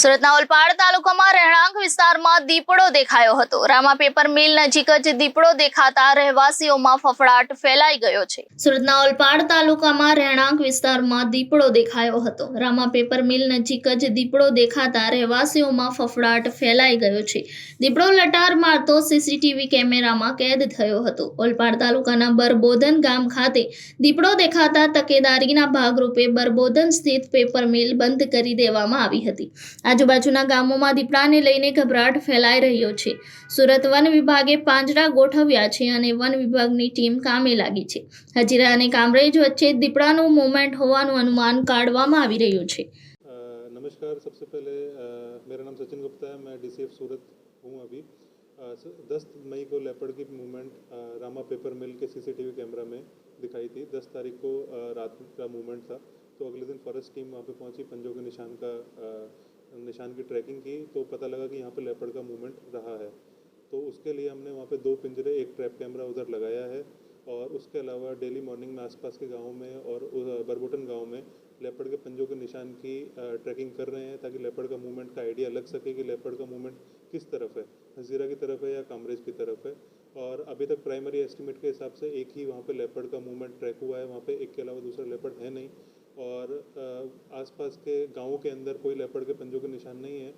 સુરતના ઓલપાડ તાલુકામાં રહેણાંક વિસ્તારમાં દીપડો દેખાયો હતો. રામા પેપર મિલ નજીક જ દીપડો દેખાતા રહેવાસીઓમાં ફફડાટ ફેલાઈ ગયો છે. સુરતના ઓલપાડ તાલુકામાં રહેણાંક વિસ્તારમાં દીપડો દેખાયો હતો. રામા પેપર મિલ નજીક જ દીપડો દેખાતા રહેવાસીઓમાં ફફડાટ ફેલાઈ ગયો છે. દીપડો લટાર મારતો સીસીટીવી કેમેરામાં કેદ થયો હતો. ઓલપાડ તાલુકાના બરબોધન ગામ ખાતે દીપડો દેખાતા તકેદારીના ભાગરૂપે બરબોધન સ્થિત પેપર મિલ બંધ કરી દેવામાં આવી હતી. આજુબાજુના ગામોમાં દીપડાને લઈને ગભરાટ ફેલાઈ રહ્યો છે સુરત વન વિભાગે પાંજરા ગોઠવ્યા છે અને વન વિભાગની ટીમ કામે લાગી છે હજીરા અને કામરેજ વચ્ચે દીપડાનું મૂવમેન્ટ હોવાનું અનુમાન કાઢવામાં આવી રહ્યું છે अ, नमस्कार सबसे पहले अ, मेरा नाम सचिन गुप्ता है मैं डीसीएफ सूरत हूँ अभी दस मई को लेपर्ड की मूवमेंट अ, रामा पेपर मिल के सीसीटीवी कैमरा में दिखाई थी दस तारीख को अ, रात का मूवमेंट था तो अगले दिन फॉरेस्ट टीम वहाँ पे पहुंची पंजों के निशान का अ, निशान की ट्रैकिंग की तो पता लगा कि यहाँ पर लेपर्ड का मूवमेंट रहा है। तो उसके लिए हमने वहाँ पे दो पिंजरे, एक ट्रैप कैमरा उधर लगाया है और उसके अलावा डेली मॉर्निंग में आसपास के गाँव में और बरबोटन गाँव में लेपर्ड के पंजों के निशान की ट्रैकिंग कर रहे हैं ताकि लेपर्ड का मूवमेंट का आइडिया लग सके कि लेपर्ड का मूवमेंट किस तरफ़ है। हजीरा की तरफ़ है या कामरेज की तरफ़ है? और अभी तक प्राइमरी एस्टिमेट के हिसाब से एक ही वहाँ पे लेपर्ड का मूवमेंट ट्रैक हुआ है, वहाँ पे एक के अलावा दूसरा लेपर्ड है नहीं। और अ, आसपास के गाँवों के अंदर कोई लेपर्ड के पंजों के निशान नहीं है